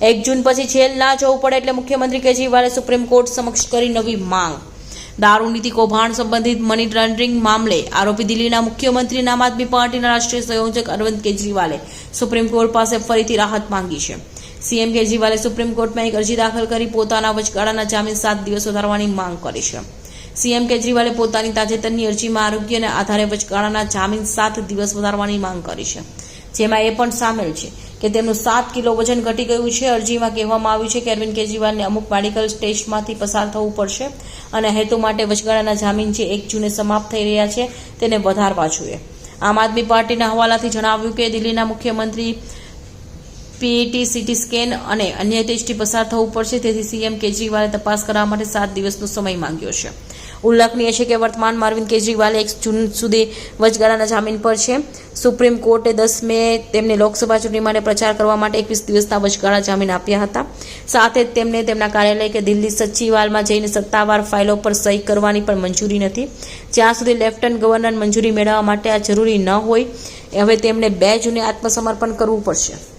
એક જૂન પછી જેલ ના જવું પડે એટલે મુખ્યમંત્રી કેજરીવાલે સુપ્રીમ કોર્ટ સમક્ષ કરી નવી માંગ. દારૂ નીતિ કૌભાંડ સંબંધિત મની લોન્ડરિંગ મામલે આરોપી દિલ્હીના મુખ્યમંત્રી આમ આદમી પાર્ટીના રાષ્ટ્રીય સંયોજક અરવિંદ કેજરીવાલે સુપ્રીમ કોર્ટ પાસે ફરીથી રાહત માંગી છે. સીએમ કેજરીવાલે સુપ્રીમ કોર્ટમાં એક અરજી દાખલ કરી પોતાના વચગાળાના જામીન સાત દિવસ વધારવાની માંગ કરી છે. સીએમ કેજરીવાલે પોતાની તાજેતરની અરજીમાં આરોગ્યના આધારે વચગાળાના જામીન સાત દિવસ વધારવાની માંગ કરી છે, જેમાં એ પણ સામેલ છે. કે તેમનું સાત કિલો વજન ઘટી ગયું છે. અરજીમાં કહેવામાં આવ્યું છે કે અરવિંદ કેજરીવાલને અમુક મેડિકલ ટેસ્ટમાંથી પસાર થવું પડશે અને હેતુ માટે વચગાળાના જામીન જે એક જૂને સમાપ્ત થઈ રહ્યા છે તેને વધારવા જોઈએ. આમ આદમી પાર્ટીના હવાલાથી જણાવ્યું કે દિલ્હીના મુખ્યમંત્રી પીઈટી સીટી સ્કેન અને અન્ય ટેસ્ટથી પસાર થવું પડશે. તેથી સીએમ કેજરીવાલે તપાસ કરવા માટે સાત દિવસનો સમય માંગ્યો છે. ઉલ્લેખનીય છે કે વર્તમાન અરવિંદ કેજરીવાલ એક જૂન સુધી વચગાળાના જામીન પર છે. સુપ્રીમ કોર્ટે દસ મે તેમને લોકસભા ચૂંટણી માટે પ્રચાર કરવા માટે એકવીસ દિવસના વચગાળા જામીન આપ્યા હતા. સાથે જ તેમને તેમના કાર્યાલય કે દિલ્હી સચિવાલયમાં જઈને સત્તાવાર ફાઇલો પર સહી કરવાની પણ મંજૂરી નથી. જ્યાં સુધી લેફ્ટનન્ટ ગવર્નર મંજૂરી મેળવવા માટે આ જરૂરી ન હોય, હવે તેમણે બે જૂને આત્મસમર્પણ કરવું પડશે.